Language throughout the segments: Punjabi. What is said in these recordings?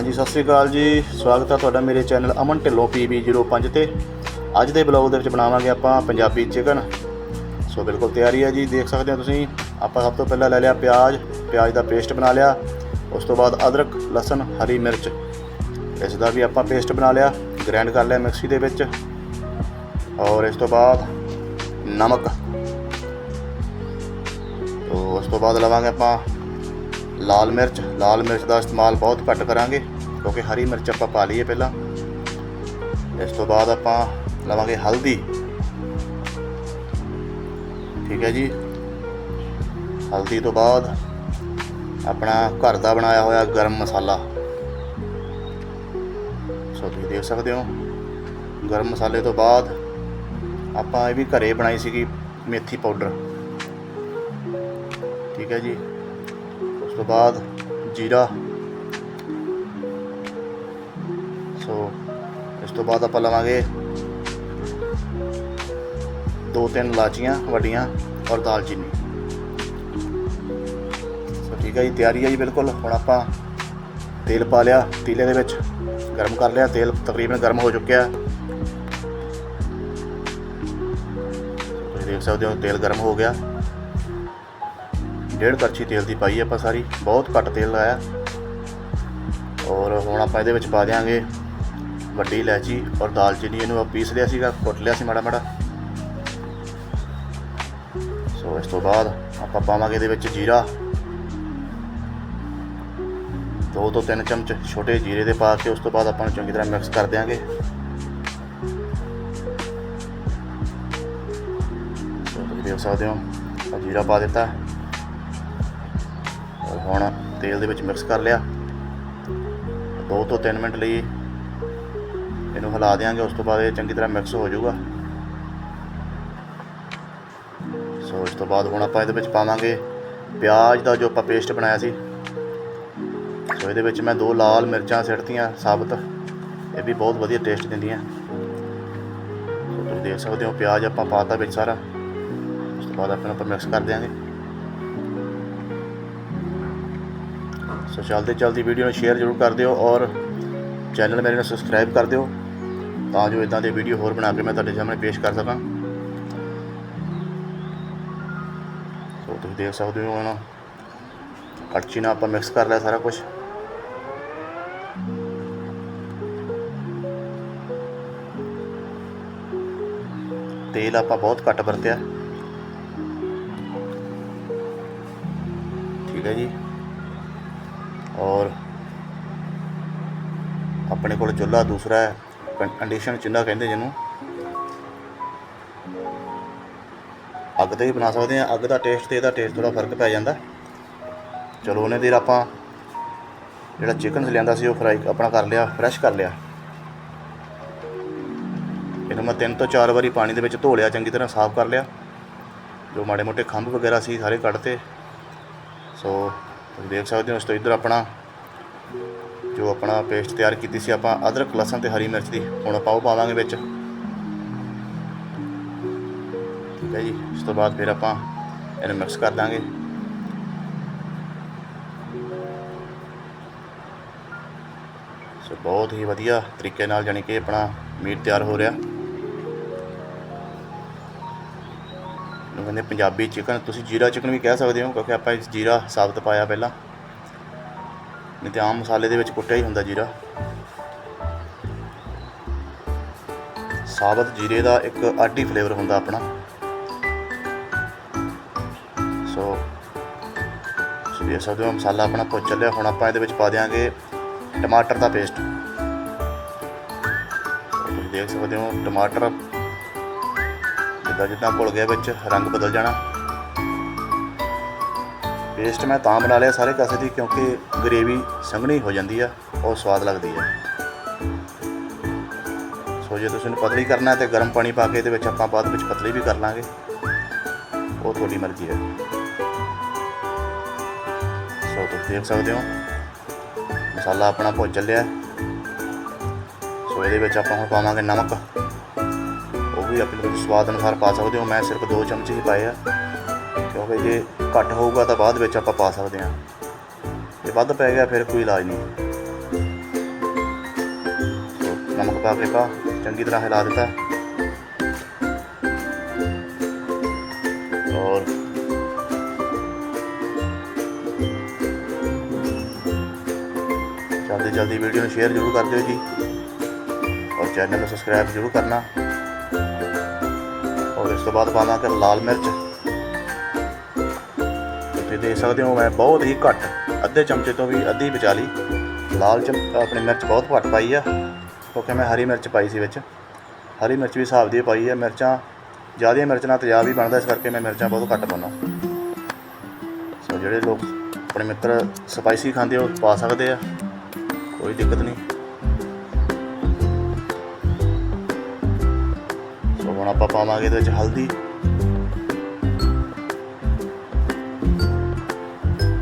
ਹਾਂਜੀ, ਸਤਿ ਸ੍ਰੀ ਅਕਾਲ ਜੀ। ਸਵਾਗਤ ਹੈ ਤੁਹਾਡਾ ਮੇਰੇ ਚੈਨਲ ਅਮਨ ਢਿੱਲੋਂ PB05 ਤੇ। ਅੱਜ ਦੇ ਬਲੌਗ ਦੇ ਵਿੱਚ ਬਣਾਵਾਂਗੇ ਆਪਾਂ ਪੰਜਾਬੀ ਚਿਕਨ। ਸੋ ਬਿਲਕੁਲ ਤਿਆਰੀ ਹੈ ਜੀ, ਦੇਖ ਸਕਦੇ ਹੋ ਤੁਸੀਂ। ਆਪਾਂ ਸਭ ਤੋਂ ਪਹਿਲਾਂ ਲੈ ਲਿਆ ਪਿਆਜ਼। ਪਿਆਜ਼ ਦਾ ਪੇਸਟ ਬਣਾ ਲਿਆ। ਉਸ ਤੋਂ ਬਾਅਦ ਅਦਰਕ, ਲਸਣ, ਹਰੀ ਮਿਰਚ। ਇਸ ਦਾ ਵੀ ਆਪਾਂ ਪੇਸਟ ਬਣਾ ਲਿਆ। ਗ੍ਰਾਈਂਡ ਕਰ ਲਿਆ ਮਿਕਸੀ ਦੇ ਵਿੱਚ। ਔਰ ਇਸ ਤੋਂ ਬਾਅਦ ਨਮਕ। ਤੋ ਉਸ ਤੋਂ ਬਾਅਦ ਲਵਾਂਗੇ ਆਪਾਂ ਲਾਲ ਮਿਰਚ ਲਾਲ ਮਿਰਚ ਦਾ ਇਸਤੇਮਾਲ ਬਹੁਤ ਘੱਟ ਕਰਾਂਗੇ, ਕਿਉਂਕਿ ਹਰੀ ਮਿਰਚ ਆਪਾਂ ਪਾ ਲਈਏ ਪਹਿਲਾਂ। ਇਸ ਤੋਂ ਬਾਅਦ ਆਪਾਂ ਲਵਾਂਗੇ ਹਲਦੀ। ਠੀਕ ਹੈ ਜੀ। ਹਲਦੀ ਤੋਂ ਬਾਅਦ ਆਪਣਾ ਘਰ ਦਾ ਬਣਾਇਆ ਹੋਇਆ ਗਰਮ ਮਸਾਲਾ। ਸੋ ਤੁਸੀਂ ਦੇਖ ਸਕਦੇ ਹੋ, ਗਰਮ ਮਸਾਲੇ ਤੋਂ ਬਾਅਦ ਆਪਾਂ ਇਹ ਵੀ ਘਰੇ ਬਣਾਈ ਸੀਗੀ ਮੇਥੀ ਪਾਊਡਰ। ਠੀਕ ਹੈ ਜੀ। ਉਸ ਤੋਂ ਬਾਅਦ ਜੀਰਾ। ਸੋ ਇਸ ਤੋਂ ਬਾਅਦ ਆਪਾਂ ਲਵਾਂਗੇ ਦੋ ਤਿੰਨ ਇਲਾਚੀਆਂ ਵੱਡੀਆਂ ਔਰ ਦਾਲਚੀਨੀ। ਸੋ ਠੀਕ ਹੈ ਜੀ, ਤਿਆਰੀ ਹੈ ਜੀ ਬਿਲਕੁਲ। ਹੁਣ ਆਪਾਂ ਤੇਲ ਪਾ ਲਿਆ, ਤੀਲੇ ਦੇ ਵਿੱਚ ਗਰਮ ਕਰ ਲਿਆ। ਤੇਲ ਤਕਰੀਬਨ ਗਰਮ ਹੋ ਚੁੱਕਿਆ। ਤੁਸੀਂ ਦੇਖ ਸਕਦੇ ਹੋ, ਤੇਲ ਗਰਮ ਹੋ ਗਿਆ। ਡੇਢ ਕੜਛੀ ਤੇਲ ਦੀ ਪਾਈ ਆਪਾਂ ਸਾਰੀ, ਬਹੁਤ ਘੱਟ ਤੇਲ ਲਾਇਆ। ਔਰ ਹੁਣ ਆਪਾਂ ਇਹਦੇ ਵਿੱਚ ਪਾ ਦਿਆਂਗੇ ਵੱਡੀ ਇਲਾਇਚੀ ਔਰ ਦਾਲਚੀਨੀ, ਇਹਨੂੰ ਆਪਾਂ ਪੀਸ ਲਿਆ ਸੀਗਾ, ਕੁੱਟ ਲਿਆ ਸੀ ਮਾੜਾ ਮਾੜਾ ਸੋ ਇਸ ਤੋਂ ਬਾਅਦ ਆਪਾਂ ਪਾਵਾਂਗੇ ਇਹਦੇ ਵਿੱਚ ਜੀਰਾ। ਦੋ ਤੋਂ ਤਿੰਨ ਚਮਚ ਛੋਟੇ ਜੀਰੇ ਦੇ ਪਾ ਕੇ ਉਸ ਤੋਂ ਬਾਅਦ ਆਪਾਂ ਨੂੰ ਚੰਗੀ ਤਰ੍ਹਾਂ ਮਿਕਸ ਕਰ ਦਿਆਂਗੇ। ਸੋ ਤੁਸੀਂ ਦੇਖ ਸਕਦੇ ਹੋ ਜੀਰਾ ਪਾ ਦਿੱਤਾ। ਔਰ ਹੁਣ ਤੇਲ ਦੇ ਵਿੱਚ ਮਿਕਸ ਕਰ ਲਿਆ। 2 ਤੋਂ 3 ਮਿੰਟ ਲਈ ਇਹਨੂੰ ਹਿਲਾ ਦਿਆਂਗੇ, ਉਸ ਤੋਂ ਬਾਅਦ ਇਹ ਚੰਗੀ ਤਰ੍ਹਾਂ ਮਿਕਸ ਹੋ ਜਾਊਗਾ। ਸੋ ਇਸ ਤੋਂ ਬਾਅਦ ਹੁਣ ਆਪਾਂ ਇਹਦੇ ਵਿੱਚ ਪਾਵਾਂਗੇ ਪਿਆਜ਼ ਦਾ ਜੋ ਆਪਾਂ ਪੇਸਟ ਬਣਾਇਆ ਸੀ। ਸੋ ਇਹਦੇ ਵਿੱਚ ਮੈਂ ਦੋ ਲਾਲ ਮਿਰਚਾਂ ਸਿੱਟਤੀਆਂ, ਸਾਬਤ। ਇਹ ਵੀ ਬਹੁਤ ਵਧੀਆ ਟੇਸਟ ਦਿੰਦੀਆਂ। ਸੋ ਤੁਸੀਂ ਦੇਖ ਸਕਦੇ ਹੋ ਪਿਆਜ਼ ਆਪਾਂ ਪਾਤਾ ਵਿੱਚ ਸਾਰਾ। ਉਸ ਤੋਂ ਬਾਅਦ ਆਪਾਂ ਨੂੰ ਆਪਾਂ ਮਿਕਸ ਕਰ ਦਿਆਂਗੇ। ਸੋ ਚਲਦੇ ਚਲਦੀ ਵੀਡੀਓ ਨੂੰ ਸ਼ੇਅਰ ਜ਼ਰੂਰ ਕਰ ਦਿਓ ਔਰ ਚੈਨਲ ਮੇਰੇ ਨੂੰ ਸਬਸਕ੍ਰਾਈਬ ਕਰ ਦਿਓ ਤਾਂ ਜੋ ਇਦਾਂ ਦੇ ਵੀਡੀਓ ਹੋਰ ਬਣਾ ਕੇ ਮੈਂ ਤੁਹਾਡੇ ਸਾਹਮਣੇ ਪੇਸ਼ ਕਰ ਸਕਾਂ। ਸੋ ਤੁਸੀਂ ਦੇਖ ਸਕਦੇ ਹੋ ਹੁਣ ਕੜਛੀ ਨਾਲ ਆਪਾਂ ਮਿਕਸ ਕਰ ਲਿਆ ਸਾਰਾ ਕੁਝ ਤੇਲ ਆਪਾਂ ਬਹੁਤ ਘੱਟ ਵਰਤਿਆ। ਠੀਕ ਹੈ ਜੀ। ਔਰ ਆਪਣੇ ਕੋਲ ਚੁੱਲ੍ਹਾ ਦੂਸਰਾ ਹੈ ਕੰਡੀਸ਼ਨ ਚੁੱਲ੍ਹਾ ਕਹਿੰਦੇ ਜਿਹਨੂੰ। ਅੱਗ ਤੇ ਵੀ ਬਣਾ ਸਕਦੇ ਆ ਅੱਗ ਦਾ ਟੇਸਟ ਤੇ ਇਹਦਾ ਟੇਸਟ ਥੋੜਾ ਫ਼ਰਕ ਪੈ ਜਾਂਦਾ। ਚਲੋ ਉਹਨੇ ਦੇਰ ਆਪਾਂ ਜਿਹੜਾ ਚਿਕਨ ਲਿਆਂਦਾ ਸੀ ਉਹ ਫਰਾਈ ਆਪਣਾ ਕਰ ਲਿਆ ਫਰੈਸ਼ ਕਰ ਲਿਆ। ਇਹਨੂੰ ਮੈਂ ਤਿੰਨ ਤੋਂ ਚਾਰ ਵਾਰੀ ਪਾਣੀ ਦੇ ਵਿੱਚ ਧੋ ਲਿਆ, ਚੰਗੀ ਤਰ੍ਹਾਂ ਸਾਫ਼ ਕਰ ਲਿਆ। ਜੋ ਮਾੜੇ ਮੋਟੇ ਖੰਭ ਵਗੈਰਾ ਸੀ ਸਾਰੇ ਕੱਢਤੇ। ਸੋ ਤੁਸੀਂ ਦੇਖ ਸਕਦੇ ਹੋ, ਇਸ ਤੋਂ ਇੱਧਰ ਆਪਣਾ ਜੋ ਆਪਣਾ ਪੇਸਟ ਤਿਆਰ ਕੀਤੀ ਸੀ, ਆਪਾਂ ਅਦਰਕ, ਲਸਣ ਤੇ ਹਰੀ ਮਿਰਚ ਦੀ। ਹੁਣ ਆਪਾਂ ਉਹ ਪਾਵਾਂਗੇ ਵਿੱਚ। ਠੀਕ ਹੈ ਜੀ, ਇਸ ਤੋਂ ਬਾਅਦ ਫਿਰ ਆਪਾਂ ਇਹਨੂੰ ਮਿਕਸ ਕਰ ਦਾਂਗੇ। ਸੋ ਬਹੁਤ ਹੀ ਵਧੀਆ ਤਰੀਕੇ ਨਾਲ ਜਾਣੀ ਕਿ ਆਪਣਾ ਮੀਟ ਤਿਆਰ ਹੋ ਰਿਹਾ। ਨੂੰ ਕਹਿੰਦੇ ਪੰਜਾਬੀ ਚਿਕਨ ਤੁਸੀਂ ਜੀਰਾ ਚਿਕਨ ਵੀ ਕਹਿ ਸਕਦੇ ਹੋ, ਕਿਉਂਕਿ ਆਪਾਂ ਇਸ ਜੀਰਾ ਸਾਬਤ ਪਾਇਆ ਪਹਿਲਾਂ। ਨਹੀਂ ਤੇ ਆਮ ਮਸਾਲੇ ਦੇ ਵਿੱਚ ਕੁੱਟਿਆ ਹੀ ਹੁੰਦਾ ਜੀਰਾ। ਸਾਬਤ ਜੀਰੇ ਦਾ ਇੱਕ ਆਡੀ ਫਲੇਵਰ ਹੁੰਦਾ ਆਪਣਾ। ਸੋ ਤੁਸੀਂ ਦੇਖ ਸਕਦੇ ਹੋ ਮਸਾਲਾ ਆਪਣਾ ਭੁੱਜ ਚੱਲਿਆ। ਹੁਣ ਆਪਾਂ ਇਹਦੇ ਵਿੱਚ ਪਾ ਦਿਆਂਗੇ ਟਮਾਟਰ ਦਾ ਪੇਸਟ ਤੁਸੀਂ ਦੇਖ ਸਕਦੇ ਹੋ ਟਮਾਟਰ ਜਿੱਦਾਂ ਜਿੱਦਾਂ ਘੁਲ ਗਿਆ ਵਿੱਚ ਰੰਗ ਬਦਲ ਜਾਣਾ। ਪੇਸਟ ਮੈਂ ਤਾਂ ਬਣਾ ਲਿਆ ਸਾਰੇ ਕਾਸੇ ਦੀ ਕਿਉਂਕਿ ਗ੍ਰੇਵੀ ਸੰਘਣੀ ਹੋ ਜਾਂਦੀ ਆ, ਉਹ ਸਵਾਦ ਲੱਗਦੀ ਆ। ਸੋ ਜੇ ਤੁਸੀਂ ਇਹਨੂੰ ਪਤਲੀ ਕਰਨਾ ਤੇ ਗਰਮ ਪਾਣੀ ਪਾ ਕੇ ਇਹਦੇ ਵਿੱਚ ਆਪਾਂ ਬਾਅਦ ਵਿੱਚ ਪਤਲੀ ਵੀ ਕਰ ਲਾਂਗੇ। ਉਹ ਤੁਹਾਡੀ ਮਰਜ਼ੀ ਹੈ। ਸੋ ਤੁਸੀਂ ਦੇਖ ਸਕਦੇ ਹੋ, ਮਸਾਲਾ ਆਪਣਾ ਭੁੱਜ ਚੱਲਿਆ। ਸੋ ਇਹਦੇ ਵਿੱਚ ਆਪਾਂ ਹੁਣ ਪਾਵਾਂਗੇ ਨਮਕ। ਵੀ ਆਪਣੇ ਤੁਸੀਂ ਸਵਾਦ ਅਨੁਸਾਰ ਪਾ ਸਕਦੇ ਹੋ। ਮੈਂ ਸਿਰਫ 2 ਚਮਚ ਹੀ ਪਾਏ ਆ। ਕਿਉਂਕਿ ਜੇ ਘੱਟ ਹੋਊਗਾ ਤਾਂ ਬਾਅਦ ਵਿੱਚ ਆਪਾਂ ਪਾ ਸਕਦੇ ਹਾਂ। ਜੇ ਵੱਧ ਪੈ ਗਿਆ, ਫਿਰ ਕੋਈ ਇਲਾਜ ਨਹੀਂ। ਨਮਕ ਪਾ ਕੇ ਪਾ, ਚੰਗੀ ਤਰ੍ਹਾਂ ਹਿਲਾ ਦਿੱਤਾ। ਔਰ ਜਲਦੀ ਜਲਦੀ ਵੀਡੀਓ ਨੂੰ ਸ਼ੇਅਰ ਜ਼ਰੂਰ ਕਰ ਦਿਓ ਜੀ। ਔਰ ਚੈਨਲ ਨੂੰ ਸਬਸਕ੍ਰਾਈਬ ਜ਼ਰੂਰ ਕਰਨਾ। ਇਸ ਤੋਂ ਬਾਅਦ ਪਾ ਪਾਵਾਂਗੇ ਲਾਲ ਮਿਰਚ। ਤੁਸੀਂ ਦੇਖ ਸਕਦੇ ਹੋ ਮੈਂ ਬਹੁਤ ਹੀ ਘੱਟ, ਅੱਧੇ ਚਮਚੇ ਤੋਂ ਵੀ ਅੱਧੀ ਬਚਾ ਲਈ। ਲਾਲ ਚਮ, ਆਪਣੀ ਮਿਰਚ ਬਹੁਤ ਘੱਟ ਪਾਈ ਆ, ਕਿਉਂਕਿ ਮੈਂ ਹਰੀ ਮਿਰਚ ਪਾਈ ਸੀ ਵਿੱਚ। ਹਰੀ ਮਿਰਚ ਵੀ ਹਿਸਾਬ ਦੀ ਪਾਈ ਆ, ਮਿਰਚਾਂ, ਜ਼ਿਆਦੀਆਂ ਮਿਰਚ ਨਾਲ ਤੇਜ਼ਾਬ ਵੀ ਬਣਦਾ, ਇਸ ਕਰਕੇ ਮੈਂ ਮਿਰਚਾਂ ਬਹੁਤ ਘੱਟ ਪਾਉਂਦਾ। ਸੋ ਜਿਹੜੇ ਲੋਕ ਆਪਣੇ ਮਿੱਤਰ ਸਪਾਈਸੀ ਖਾਂਦੇ ਉਹ ਪਾ ਸਕਦੇ ਆ, ਕੋਈ ਦਿੱਕਤ ਨਹੀਂ। ਸੋ ਹੁਣ ਆਪਾਂ ਪਾਵਾਂਗੇ ਇਹਦੇ ਵਿੱਚ ਹਲਦੀ।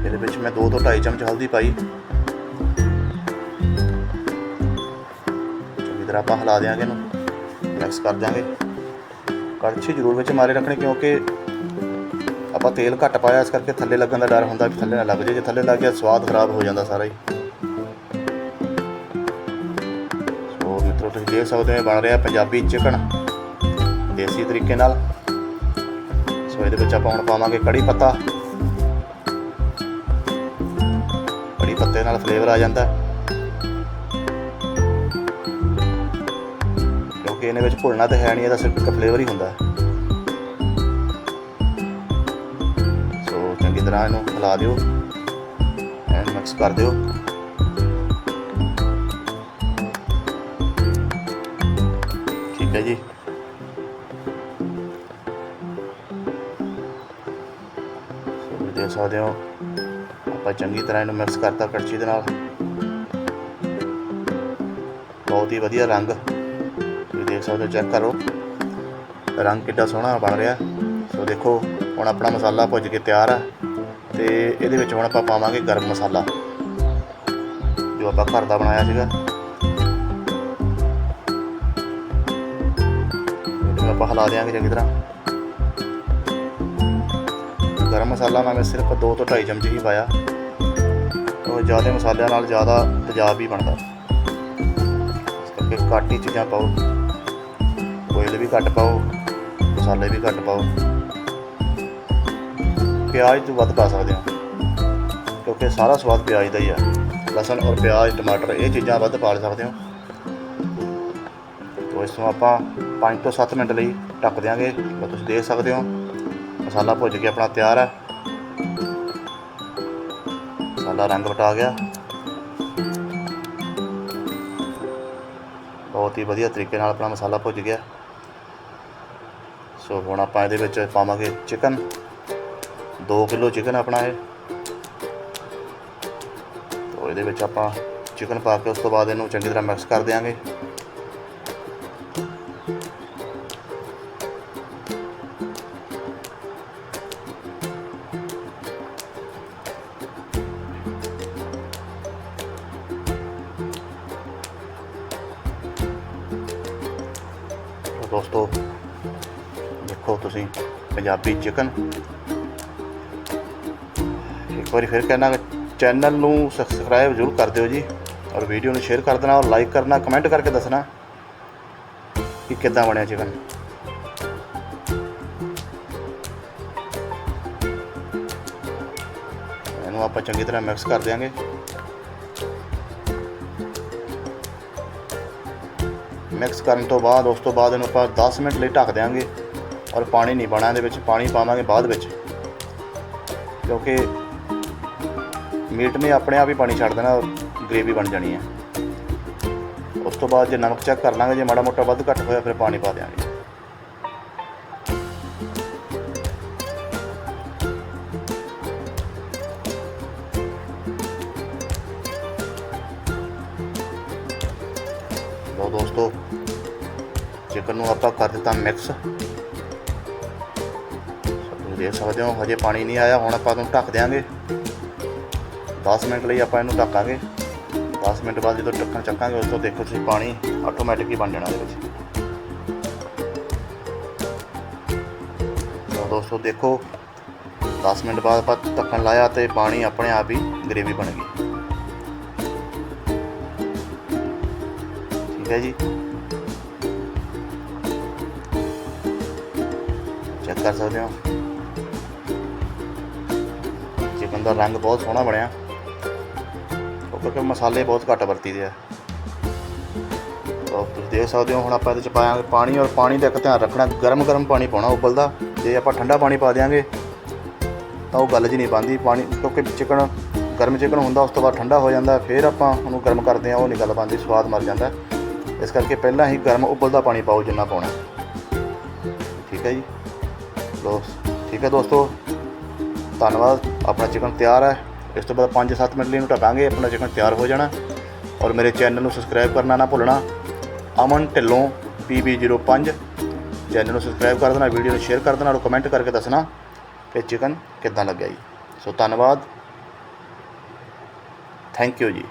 ਇਹਦੇ ਵਿੱਚ ਮੈਂ 2 ਤੋਂ 2.5 ਚਮਚ ਹਲਦੀ ਪਾਈ। ਚੰਗੀ ਤਰ੍ਹਾਂ ਆਪਾਂ ਹਿਲਾ ਦਿਆਂਗੇ ਇਹਨੂੰ। ਮਿਕਸ ਕਰ ਦਿਆਂਗੇ। ਕੜਛੀ ਜ਼ਰੂਰ ਵਿੱਚ ਮਾਰੇ ਰੱਖਣੀ ਕਿਉਂਕਿ ਆਪਾਂ ਤੇਲ ਘੱਟ ਪਾਇਆ, ਇਸ ਕਰਕੇ ਥੱਲੇ ਲੱਗਣ ਦਾ ਡਰ ਹੁੰਦਾ ਵੀ ਥੱਲੇ ਨਾ ਲੱਗ ਜੇ ਜੇ ਥੱਲੇ ਲੱਗ ਗਿਆ, ਸਵਾਦ ਖਰਾਬ ਹੋ ਜਾਂਦਾ ਸਾਰਾ ਹੀ। ਸੋ ਮਿੱਤਰੋ, ਤੁਸੀਂ ਦੇਖ ਸਕਦੇ ਹੋ ਬਣ ਰਿਹਾ ਪੰਜਾਬੀ ਚਿਕਨ। ਦੇਸੀ ਤਰੀਕੇ ਨਾਲ। ਸੋ ਇਹਦੇ ਵਿੱਚ ਆਪਾਂ ਹੁਣ ਪਾਵਾਂਗੇ ਕੜੀ ਪੱਤਾ। ਕੜੀ ਪੱਤੇ ਨਾਲ ਫਲੇਵਰ ਆ ਜਾਂਦਾ। ਕਿਉਂਕਿ ਇਹਨੇ ਵਿੱਚ ਭੁੱਲਣਾ ਤਾਂ ਹੈ ਨਹੀਂ, ਇਹਦਾ ਸਿਰਫ ਇੱਕ ਫਲੇਵਰ ਹੀ ਹੁੰਦਾ ਸੋ ਚੰਗੀ ਤਰ੍ਹਾਂ ਇਹਨੂੰ ਹਿਲਾ ਦਿਓ। ਐਂਡ ਮਿਕਸ ਕਰ ਦਿਓ। ਠੀਕ ਹੈ ਜੀ। ਸੋ ਦੇਖ ਸਕਦੇ ਹੋ। ਆਪਾਂ ਚੰਗੀ ਤਰ੍ਹਾਂ ਇਹਨੂੰ ਮਿਕਸ ਕਰਤਾ ਕੜਛੀ ਦੇ ਨਾਲ। ਬਹੁਤ ਹੀ ਵਧੀਆ ਰੰਗ। ਤੁਸੀਂ ਦੇਖ ਸਕਦੇ ਹੋ ਚੈੱਕ ਕਰੋ। ਰੰਗ ਕਿੱਡਾ ਸੋਹਣਾ ਬਣ ਰਿਹਾ। ਸੋ ਦੇਖੋ, ਹੁਣ ਆਪਣਾ ਮਸਾਲਾ ਭੁੱਜ ਕੇ ਤਿਆਰ ਆ। ਤੇ ਇਹਦੇ ਵਿੱਚ ਹੁਣ ਆਪਾਂ ਪਾਵਾਂਗੇ ਗਰਮ ਮਸਾਲਾ, ਜੋ ਆਪਾਂ ਘਰ ਦਾ ਬਣਾਇਆ ਸੀਗਾ। ਇਹਨੂੰ ਆਪਾਂ ਹਿਲਾ ਦਿਆਂਗੇ ਚੰਗੀ ਤਰ੍ਹਾਂ। ਗਰਮ ਮਸਾਲਾ ਮੈਂ ਸਿਰਫ 2 ਤੋਂ 2.5 ਚਮਚ ਹੀ ਪਾਇਆ। ਉਹ ਜ਼ਿਆਦਾ ਮਸਾਲਿਆਂ ਨਾਲ ਜ਼ਿਆਦਾ ਤੇਜ਼ਾਬ ਹੀ ਬਣਦਾ। ਇਸ ਕਰਕੇ ਘੱਟ ਹੀ ਚੀਜ਼ਾਂ ਪਾਓ। ਕੋਇਲ ਵੀ ਘੱਟ ਪਾਓ, ਮਸਾਲੇ ਵੀ ਘੱਟ ਪਾਓ। ਪਿਆਜ਼ ਤੋਂ ਵੱਧ ਪਾ ਸਕਦੇ ਹੋ। ਕਿਉਂਕਿ ਸਾਰਾ ਸਵਾਦ ਪਿਆਜ਼ ਦਾ ਹੀ ਆ। ਲਸਣ ਔਰ ਪਿਆਜ਼, ਟਮਾਟਰ ਇਹ ਚੀਜ਼ਾਂ ਵੱਧ ਪਾ ਸਕਦੇ ਹੋ। ਤੋ ਇਸ ਨੂੰ ਆਪਾਂ 5 ਤੋਂ 7 ਮਿੰਟ ਲਈ ਢੱਕ ਦਿਆਂਗੇ। ਤੁਸੀਂ ਦੇਖ ਸਕਦੇ ਹੋ। ਮਸਾਲਾ ਭੁੱਜ ਕੇ ਆਪਣਾ ਤਿਆਰ ਹੈ। ਮਸਾਲਾ ਰੰਗ ਵਟਾ ਗਿਆ। ਬਹੁਤ ਹੀ ਵਧੀਆ ਤਰੀਕੇ ਨਾਲ ਆਪਣਾ ਮਸਾਲਾ ਭੁੱਜ ਗਿਆ। ਸੋ ਹੁਣ ਆਪਾਂ ਇਹਦੇ ਵਿੱਚ ਪਾਵਾਂਗੇ ਚਿਕਨ। 2 ਕਿਲੋ ਚਿਕਨ ਆਪਣਾ ਇਹ। ਤੋ ਇਹਦੇ ਵਿੱਚ ਆਪਾਂ ਚਿਕਨ ਪਾ ਕੇ ਉਸ ਤੋਂ ਬਾਅਦ ਇਹਨੂੰ ਚੰਗੀ ਤਰ੍ਹਾਂ ਮਿਕਸ ਕਰ ਦਿਆਂਗੇ। ਦੋਸਤੋ, ਦੇਖੋ ਤੁਸੀਂ ਪੰਜਾਬੀ ਚਿਕਨ ਇੱਕ ਵਾਰੀ ਫਿਰ ਕਹਿਣਾ ਚੈਨਲ ਨੂੰ ਸਬਸਕ੍ਰਾਈਬ ਜ਼ਰੂਰ ਕਰ ਦਿਓ ਜੀ ਔਰ ਵੀਡੀਓ ਨੂੰ ਸ਼ੇਅਰ ਕਰ ਦੇਣਾ ਔਰ ਲਾਈਕ ਕਰਨਾ ਕਮੈਂਟ ਕਰਕੇ ਦੱਸਣਾ ਕਿ ਕਿੱਦਾਂ ਬਣਿਆ ਚਿਕਨ ਇਹਨੂੰ ਆਪਾਂ ਚੰਗੀ ਤਰ੍ਹਾਂ ਮਿਕਸ ਕਰ ਦਿਆਂਗੇ। ਮਿਕਸ ਕਰਨ ਤੋਂ ਬਾਅਦ, ਉਸ ਤੋਂ ਬਾਅਦ ਇਹਨੂੰ ਆਪਾਂ 10 ਮਿੰਟ ਲਈ ਢੱਕ ਦਿਆਂਗੇ ਔਰ ਪਾਣੀ ਨਹੀਂ ਪਾਉਣਾ ਇਹਦੇ ਵਿੱਚ, ਪਾਣੀ ਪਾਵਾਂਗੇ ਬਾਅਦ ਵਿੱਚ। ਕਿਉਂਕਿ ਮੀਟ ਨੇ ਆਪਣੇ ਆਪ ਹੀ ਪਾਣੀ ਛੱਡ ਦੇਣਾ, ਗ੍ਰੇਵੀ ਬਣ ਜਾਣੀ ਹੈ। ਉਸ ਤੋਂ ਬਾਅਦ ਜੇ ਨਮਕ ਚੈੱਕ ਕਰ ਲਾਂਗੇ, ਜੇ ਮਾੜਾ ਮੋਟਾ ਵੱਧ ਘੱਟ ਹੋਇਆ, ਫਿਰ ਪਾਣੀ ਪਾ ਦਿਆਂਗੇ। ਲੋ ਦੋਸਤੋ ਚਿਕਨ ਨੂੰ ਆਪਾਂ ਕਰ ਦਿੱਤਾ ਮਿਕਸ ਦੇਖ ਸਕਦੇ ਹੋ, ਹਜੇ ਪਾਣੀ ਨਹੀਂ ਆਇਆ, ਹੁਣ ਆਪਾਂ ਇਹਨੂੰ ਢੱਕ ਦਿਆਂਗੇ। 10 ਮਿੰਟ ਲਈ ਆਪਾਂ ਇਹਨੂੰ ਢੱਕਾਂਗੇ। 10 ਮਿੰਟ ਬਾਅਦ ਜਦੋਂ ਢੱਕਣ ਚੱਕਾਂਗੇ, ਉਸ ਤੋਂ ਦੇਖੋ ਤੁਸੀਂ ਪਾਣੀ ਆਟੋਮੈਟਿਕ ਹੀ ਬਣ ਜਾਣਾ ਇਹਦੇ ਵਿੱਚ। ਤਾਂ ਦੋਸਤੋ ਦੇਖੋ 10 ਮਿੰਟ ਬਾਅਦ ਆਪਾਂ ਢੱਕਣ ਲਾਇਆ ਤੇ ਪਾਣੀ ਆਪਣੇ ਆਪ ਹੀ ਗ੍ਰੇਵੀ ਬਣ ਗਈ ਠੀਕ ਹੈ ਜੀ। ਚੈੱਕ ਕਰ ਸਕਦੇ ਹੋ ਚਿਕਨ ਦਾ ਰੰਗ ਬਹੁਤ ਸੋਹਣਾ ਬਣਿਆ, ਉਹ ਕਿਉਂਕਿ ਮਸਾਲੇ ਬਹੁਤ ਘੱਟ ਵਰਤੀਦੇ ਆ। ਤਾਂ ਤੁਸੀਂ ਦੇਖ ਸਕਦੇ ਹੋ, ਹੁਣ ਆਪਾਂ ਇਹਦੇ ਚ ਪਾਵਾਂਗੇ ਪਾਣੀ ਔਰ ਪਾਣੀ ਦਾ ਇੱਕ ਧਿਆਨ ਰੱਖਣਾ ਗਰਮ ਗਰਮ ਪਾਣੀ ਪਾਉਣਾ ਉਬਲਦਾ ਜੇ ਆਪਾਂ ਠੰਡਾ ਪਾਣੀ ਪਾ ਦਿਆਂਗੇ, ਤਾਂ ਉਹ ਗੱਲ 'ਚ ਨਹੀਂ ਬਣਦੀ। ਪਾਣੀ ਕਿਉਂਕਿ ਚਿਕਨ, ਗਰਮ ਚਿਕਨ ਹੁੰਦਾ, ਉਸ ਤੋਂ ਬਾਅਦ ਠੰਡਾ ਹੋ ਜਾਂਦਾ, ਫਿਰ ਆਪਾਂ ਉਹਨੂੰ ਗਰਮ ਕਰਦੇ ਆ ਉਹ ਨਹੀਂ ਗੱਲ ਬਣਦੀ, ਸਵਾਦ ਮਰ ਜਾਂਦਾ। ਇਸ ਕਰਕੇ ਪਹਿਲਾਂ ਹੀ ਗਰਮ ਉਬਲਦਾ ਪਾਣੀ ਪਾਓ ਜਿੰਨਾ ਪਾਉਣਾ। ਠੀਕ ਹੈ ਜੀ? ਲੋ, ਠੀਕ ਹੈ ਦੋਸਤੋ। ਧੰਨਵਾਦ, ਆਪਣਾ ਚਿਕਨ ਤਿਆਰ ਹੈ। ਇਸ ਤੋਂ ਬਾਅਦ 5-7 ਮਿੰਟ ਲਈ ਇਹਨੂੰ ਢਕਾਂਗੇ, ਆਪਣਾ ਚਿਕਨ ਤਿਆਰ ਹੋ ਜਾਣਾ। ਔਰ ਮੇਰੇ ਚੈਨਲ ਨੂੰ ਸਬਸਕ੍ਰਾਈਬ ਕਰਨਾ ਨਾ ਭੁੱਲਣਾ। ਅਮਨ ਢਿੱਲੋਂ PB05 ਚੈਨਲ ਨੂੰ ਸਬਸਕ੍ਰਾਈਬ ਕਰ ਦੇਣਾ, ਵੀਡੀਓ ਨੂੰ ਸ਼ੇਅਰ ਕਰ ਦੇਣਾ, ਔਰ ਕਮੈਂਟ ਕਰਕੇ ਦੱਸਣਾ ਕਿ ਚਿਕਨ ਕਿੱਦਾਂ ਲੱਗਿਆ ਜੀ। ਸੋ ਧੰਨਵਾਦ। ਥੈਂਕ ਯੂ ਜੀ।